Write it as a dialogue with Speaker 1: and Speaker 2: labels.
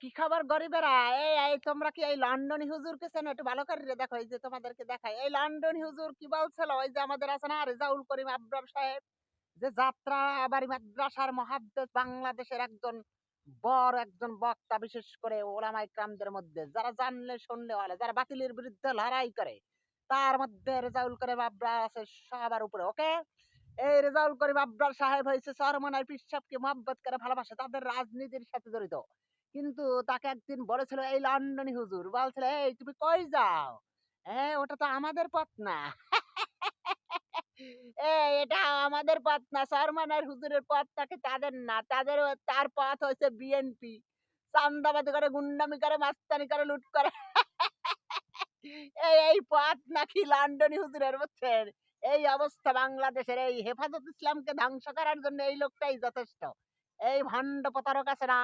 Speaker 1: কি খবর গরিবেরা? এই এই, তোমরা কি এই একটু ভালো করে দেখো, এই যে তোমাদেরকে দেখাই। এই লন্ডনী হুজুর কি বলছিল? ওই যে আমাদের আছে না, রেজাউল করিম সাহেব, যে যাত্রা মাদ্রাসার মহাদ্দেশ বাংলাদেশের একজন বড় একজন বক্তা, বিশেষ করে ওলামাই ক্রামদের মধ্যে। যারা জানলে, শুনলে হলে যারা বাতিলের বিরুদ্ধে লড়াই করে, তার মধ্যে রেজাউল করিম আব্রার আছে সবার উপরে, ওকে? এই রেজাউল করিম আব্রার সাহেব হয়েছে সরমনায় পিসাবকে মহব্বত করে ভালোবাসে, তাদের রাজনীতির সাথে জড়িত। কিন্তু তাকে একদিন বলেছিল এই লন্ডনী হুজুর বলছিল এই তুমি কই যাও? হ্যাঁ ওটা তো আমাদের পথ না এটা আমাদের পথ না সরমানের হুজুরের পথ থাকে তাদের না? তাদের তার পথ হয়েছে বিএনপি। চান্দাবাদি করে, গুন্ডামি করে, মাস্তানি করে, লুট করে। এই এই পথ নাকি লন্ডনী হুজুরের, বুঝছেন? এই অবস্থা বাংলাদেশের, এই হেফাজত ইসলামকে ধ্বংস করার জন্য এই লোকটাই যথেষ্ট। এই ভণ্ড প্রতারক আছে না?